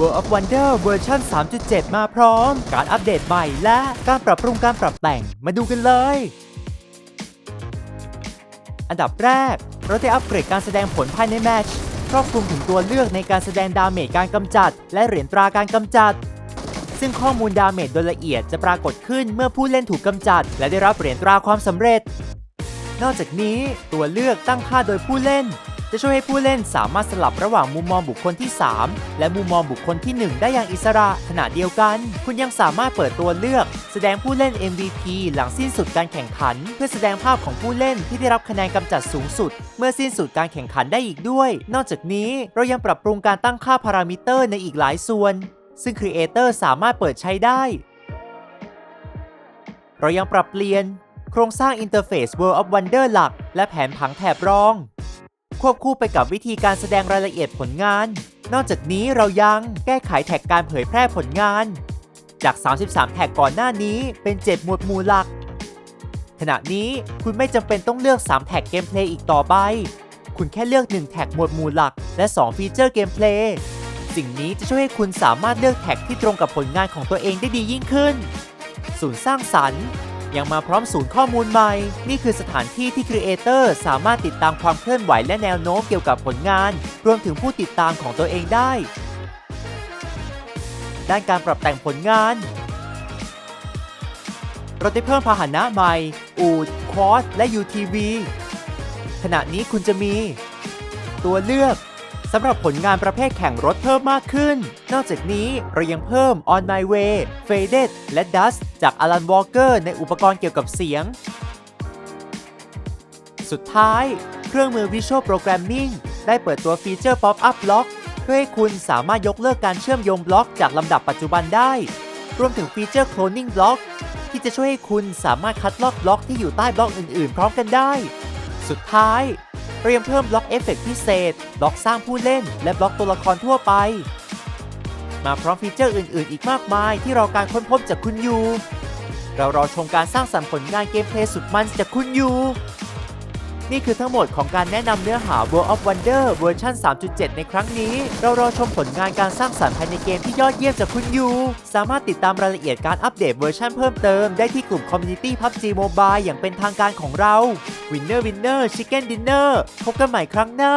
World of Wonder เวอร์ชัน3.7 มาพร้อม การอัปเดตใหม่และการปรับปรุงการปรับแต่งมาดูกันเลย อันดับแรก เราได้อัปเกรดการแสดงผลภายในแมชครอบคลุมถึงตัวเลือกในการแสดงดาเมจการกำจัด และเหรียญตราการกำจัด ซึ่งข้อมูลดาเมจโดยละเอียดจะปรากฏขึ้นเมื่อผู้เล่นถูกกำจัด และได้รับเหรียญตราความสำเร็จ นอกจากนี้ตัวเลือกตั้งค่าโดยผู้เล่น จะช่วยให้ผู้เล่นสามารถสลับระหว่างมุมมองบุคคลที่ 3 และมุมมองบุคคลที่ 1 ได้อย่างอิสระขณะเดียวกัน คุณยังสามารถเปิดตัวเลือก แสดงผู้เล่น MVP หลังสิ้นสุดการแข่งขัน เพื่อแสดงภาพของผู้เล่นที่ได้รับคะแนนกำจัดสูงสุด เมื่อสิ้นสุดการแข่งขันได้อีกด้วย นอกจากนี้เรายังปรับปรุงการตั้งค่าพารามิเตอร์ในอีกหลายส่วน ซึ่งครีเอเตอร์สามารถเปิดใช้ได้ เรายังปรับเปลี่ยน โครงสร้างอินเทอร์เฟซ World of Wonder หลัก และแผนผังแถบรอง ควบคู่ไปกับวิธีการแสดงรายละเอียดผลงาน นอกจากนี้เรายังแก้ไขแท็กการเผยแพร่ผลงาน จาก 33 แท็กก่อนหน้านี้เป็น 7 หมวดหมู่หลัก ขณะนี้คุณไม่จำเป็นต้องเลือก 3 แท็กเกมเพลย์อีกต่อไป คุณแค่เลือก 1 แท็กหมวดหมู่หลัก และ 2 ฟีเจอร์เกมเพลย์สิ่งนี้จะช่วยให้คุณสามารถเลือกแท็กที่ตรงกับผลงานของตัวเองได้ดียิ่งขึ้น ศูนย์สร้างสรรค์ ยังมาพร้อมศูนย์ข้อมูลใหม่ นี่คือสถานที่ที่ครีเอเตอร์สามารถติดตามความเคลื่อนไหวและแนวโน้มเกี่ยวกับผลงาน รวมถึงผู้ติดตามของตัวเองได้ ด้านการปรับแต่งผลงาน เราได้เพิ่มพาหนะใหม่ อูด ควอสและ UTV ขณะนี้คุณจะมี ตัวเลือก สำหรับผลงานประเภทแข่งรถเพิ่มมากขึ้น นอกจากนี้เรายังเพิ่ม On My Way Faded และ Dust จาก Alan Walker ในอุปกรณ์เกี่ยวกับเสียง สุดท้าย เครื่องมือ Visual Programming ได้เปิดตัวฟีเจอร์ Pop-up Block เพื่อให้คุณสามารถยกเลิกการเชื่อมโยงบล็อกจากลำดับปัจจุบันได้ รวมถึงฟีเจอร์ Cloning Block ที่จะช่วยให้คุณสามารถคัดลอกบล็อกที่อยู่ใต้บล็อกอื่น ๆ พร้อมกันได้ สุดท้าย เรายังเพิ่มบล็อกเอฟเฟกต์พิเศษ บล็อกสร้างผู้เล่น และบล็อกตัวละครทั่วไป มาพร้อมฟีเจอร์อื่น ๆ อีกมากมายที่รอการค้นพบจากคุณอยู่เรารอชมการสร้างสรรค์ผลงานเกมเพลย์สุดมันจากคุณอยู่ นี่คือทั้งหมดของการแนะนำเนื้อหา World of Wonder เวอร์ชัน3.7 ในครั้งนี้ เรารอชมผลงานการสร้างสรรค์ภายในเกมที่ยอดเยี่ยมจากคุณยู สามารถติดตามรายละเอียดการอัปเดตเวอร์ชันเพิ่มเติมได้ที่กลุ่ม Community PUBG Mobile อย่างเป็นทางการของเรา Winner Winner Chicken Dinner พบกันใหม่ครั้งหน้า